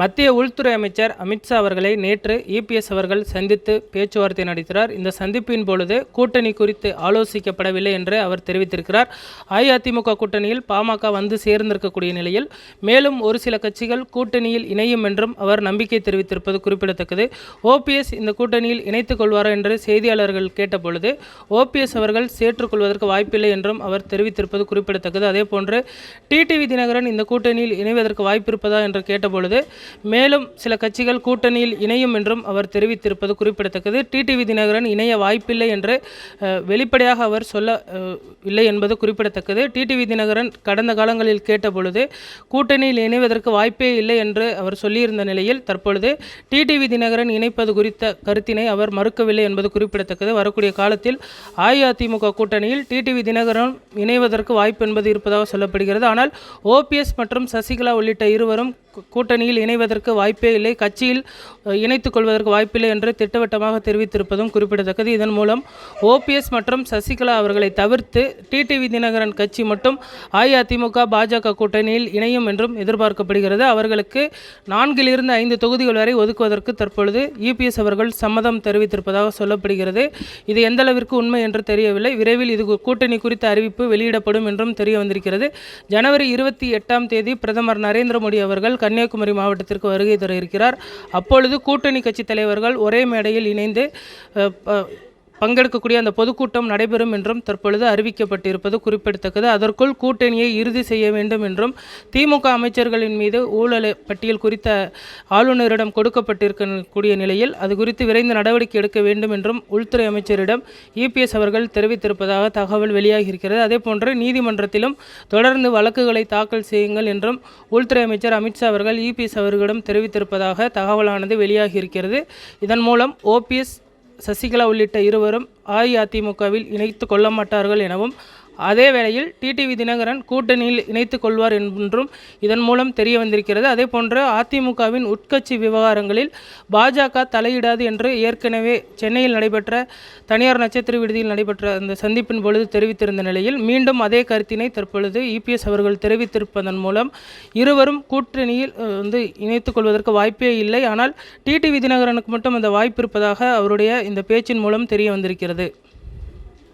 மத்திய உள்துறை அமைச்சர் அமித்ஷா அவர்களை நேற்று இபிஎஸ் அவர்கள் சந்தித்து பேச்சுவார்த்தை நடத்தினார். இந்த சந்திப்பின் பொழுது கூட்டணி குறித்து ஆலோசிக்கப்படவில்லை என்று அவர் தெரிவித்திருக்கிறார். அஇஅதிமுக கூட்டணியில் பாமக வந்து சேர்ந்திருக்கக்கூடிய நிலையில் மேலும் ஒரு சில கட்சிகள் கூட்டணியில் இணையும் என்றும் அவர் நம்பிக்கை தெரிவித்திருப்பது குறிப்பிடத்தக்கது. ஓபிஎஸ் இந்த கூட்டணியில் இணைத்துக் கொள்வாரா என்று செய்தியாளர்கள் கேட்டபொழுது ஓபிஎஸ் அவர்கள் சேற்றுக்கொள்வதற்கு வாய்ப்பில்லை என்றும் அவர் தெரிவித்திருப்பது குறிப்பிடத்தக்கது. அதே போன்று டிடிவி தினகரன் இந்த கூட்டணியில் இணைவதற்கு வாய்ப்பிருப்பதா என்று கேட்டபொழுது மேலும் சில கட்சிகள் கூட்டணியில் இணையும் என்றும் அவர் தெரிவித்திருப்பது குறிப்பிடத்தக்கது. டிடிவி தினகரன் இணைய வாய்ப்பில்லை என்று வெளிப்படையாக அவர் சொல்ல இல்லை என்பது குறிப்பிடத்தக்கது. டிடிவி தினகரன் கடந்த காலங்களில் கேட்டபொழுது கூட்டணியில் இணைவதற்கு வாய்ப்பே இல்லை என்று அவர் சொல்லியிருந்த நிலையில் தற்பொழுது டிடிவி தினகரன் இணைப்பது குறித்த கருத்தினை அவர் மறுக்கவில்லை என்பது குறிப்பிடத்தக்கது. வரக்கூடிய காலத்தில் அஇஅதிமுக கூட்டணியில் டிடிவி தினகரன் இணைவதற்கு வாய்ப்பு என்பது இருப்பதாக சொல்லப்படுகிறது. ஆனால் ஓபிஎஸ் மற்றும் சசிகலா உள்ளிட்ட இருவரும் கூட்டணியில் இணைவதற்கு வாய்ப்பே இல்லை. கட்சியில் இணைத்துக் கொள்வதற்கு வாய்ப்பில்லை என்று திட்டவட்டமாக தெரிவித்திருப்பதும் குறிப்பிடத்தக்கது. இதன் மூலம் ஓபிஎஸ் மற்றும் சசிகலா அவர்களை தவிர்த்து டிடிவி தினகரன் கட்சி மட்டும் அஇஅதிமுக பாஜக கூட்டணியில் இணையும் என்றும் எதிர்பார்க்கப்படுகிறது. அவர்களுக்கு நான்கிலிருந்து ஐந்து தொகுதிகள் வரை ஒதுக்குவதற்கு தற்பொழுது இபிஎஸ் அவர்கள் சம்மதம் தெரிவித்திருப்பதாக சொல்லப்படுகிறது. இது எந்த அளவிற்கு உண்மை என்று தெரியவில்லை. விரைவில் இது கூட்டணி குறித்த அறிவிப்பு வெளியிடப்படும் என்றும் தெரிய வந்திருக்கிறது ஜனவரி இருபத்தி எட்டாம் தேதி பிரதமர் நரேந்திர மோடி அவர்கள் கன்னியாகுமரி மாவட்டத்திற்கு வருகை தர இருக்கிறார். அப்பொழுது கூட்டணி கட்சி தலைவர்கள் ஒரே மேடையில் இணைந்து பங்கெடுக்கக்கூடிய அந்த பொதுக்கூட்டம் நடைபெறும் என்றும் தற்பொழுது அறிவிக்கப்பட்டிருப்பது குறிப்பிடத்தக்கது. அதற்குள் கூட்டணியை இறுதி செய்ய வேண்டும் என்றும் திமுக அமைச்சர்களின் மீது ஊழல் பட்டியல் குறித்த ஆளுநரிடம் கொடுக்கப்பட்டிருக்கக்கூடிய நிலையில் அது குறித்து விரைந்து நடவடிக்கை எடுக்க வேண்டும் என்றும் உள்துறை அமைச்சரிடம் இபிஎஸ் அவர்கள் தெரிவித்திருப்பதாக தகவல் வெளியாகி இருக்கிறது அதேபோன்று நீதிமன்றத்திலும் தொடர்ந்து வழக்குகளை தாக்கல் செய்யுங்கள் என்றும் உள்துறை அமைச்சர் அமித்ஷா அவர்கள் இபிஎஸ் அவர்களிடம் தெரிவித்திருப்பதாக தகவலானது வெளியாகியிருக்கிறது. இதன் மூலம் ஓபிஎஸ் சசிகலா உள்ளிட்ட இருவரும் அஇஅதிமுகவில் இணைத்து கொள்ள மாட்டார்கள் எனவும் அதே வேளையில் டிடிவி தினகரன் கூட்டணியில் இணைத்துக் கொள்வார் என்றும் இதன் மூலம் தெரிய வந்திருக்கிறது. அதே போன்று அதிமுகவின் உட்கட்சி விவகாரங்களில் பாஜக தலையிடாது என்று ஏற்கனவே சென்னையில் நடைபெற்ற தனியார் நட்சத்திர விடுதியில் நடைபெற்ற அந்த சந்திப்பின் பொழுது தெரிவித்திருந்த நிலையில் மீண்டும் அதே கருத்தினை தற்பொழுது இபிஎஸ் அவர்கள் தெரிவித்திருப்பதன் மூலம் இருவரும் கூட்டணியில் வந்து இணைத்துக் கொள்வதற்கு வாய்ப்பே இல்லை. ஆனால் டிடிவி தினகரனுக்கு மட்டும் அந்த வாய்ப்பு இருப்பதாக அவருடைய இந்த பேச்சின் மூலம் தெரிய வந்திருக்கிறது.